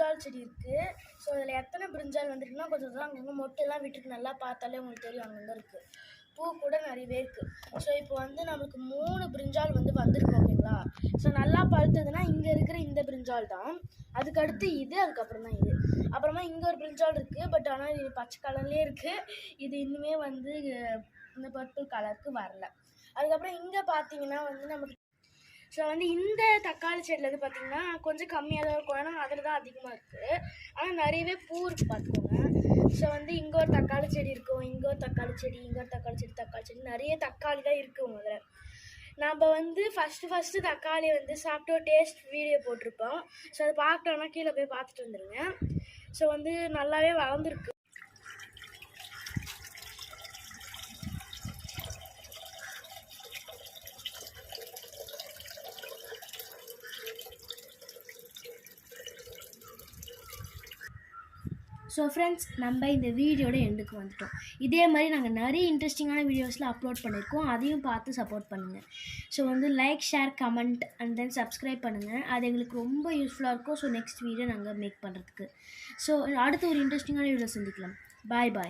பிரிஞ்சால் செடி இருக்குது ஸோ அதில் எத்தனை பிரிஞ்சால் வந்துருக்குன்னா கொஞ்சம் தான் அங்கங்கே மொட்டெல்லாம் விட்டுட்டு நல்லா பார்த்தாலே உங்களுக்கு தெரியும் அங்கங்கே இருக்குது பூ கூட நிறையவே இருக்குது ஸோ இப்போ வந்து நமக்கு மூணு பிரிஞ்சால் வந்து வந்திருக்கு ஓகேங்களா? ஸோ நல்லா பழுத்ததுன்னா இங்கே இருக்கிற இந்த பிரிஞ்சால் தான். அதுக்கடுத்து இது அதுக்கப்புறம் தான் இது. அப்புறமா இங்கே ஒரு பிரிஞ்சால் இருக்குது பட் ஆனால் இது பச்சை கலர்லேயே இருக்குது இது இன்னுமே வந்து இந்த பர்பிள் கலருக்கு வரல. அதுக்கப்புறம் இங்கே பார்த்தீங்கன்னா வந்து நமக்கு ஸோ வந்து இந்த தக்காளி செடியில் வந்து பார்த்தீங்கன்னா கொஞ்சம் கம்மியாக தான் இருக்கும். ஏன்னா அதில் தான் அதிகமாக இருக்குது ஆனால் நிறையவே பூ இருக்குது பார்த்துக்கோங்க ஸோ வந்து இங்கே ஒரு தக்காளி செடி இருக்கும் இங்கே ஒரு தக்காளி செடி இங்கே ஒரு தக்காளி செடி தக்காளி செடி நிறைய தக்காளி தான் இருக்குது முதல்ல நம்ம வந்து ஃபஸ்ட்டு ஃபஸ்ட்டு தக்காளி வந்து சாப்பிட்டு ஒரு டேஸ்ட் வீடியோ போட்டிருப்போம். ஸோ அதை பார்க்கணுன்னா கீழே போய் பார்த்துட்டு வந்துடுங்க ஸோ வந்து நல்லாவே வளர்ந்துருக்கு. ஸோ ஃப்ரெண்ட்ஸ் நம்ம இந்த வீடியோட எண்டுக்கு வந்துட்டோம். இதே மாதிரி நாங்கள் நிறைய இன்ட்ரெஸ்டிங்கான வீடியோஸில் அப்லோட் பண்ணியிருக்கோம் அதையும் பார்த்து சப்போர்ட் பண்ணுங்கள் ஸோ வந்து like share comment and then subscribe பண்ணுங்கள் அது எங்களுக்கு ரொம்ப யூஸ்ஃபுல்லாக இருக்கும். ஸோ நெக்ஸ்ட் வீடியோ நாங்கள் மேக் பண்ணுறதுக்கு ஸோ அடுத்த ஒரு இன்ட்ரெஸ்டிங்கான வீடியோ சந்திக்கலாம். பாய் பாய்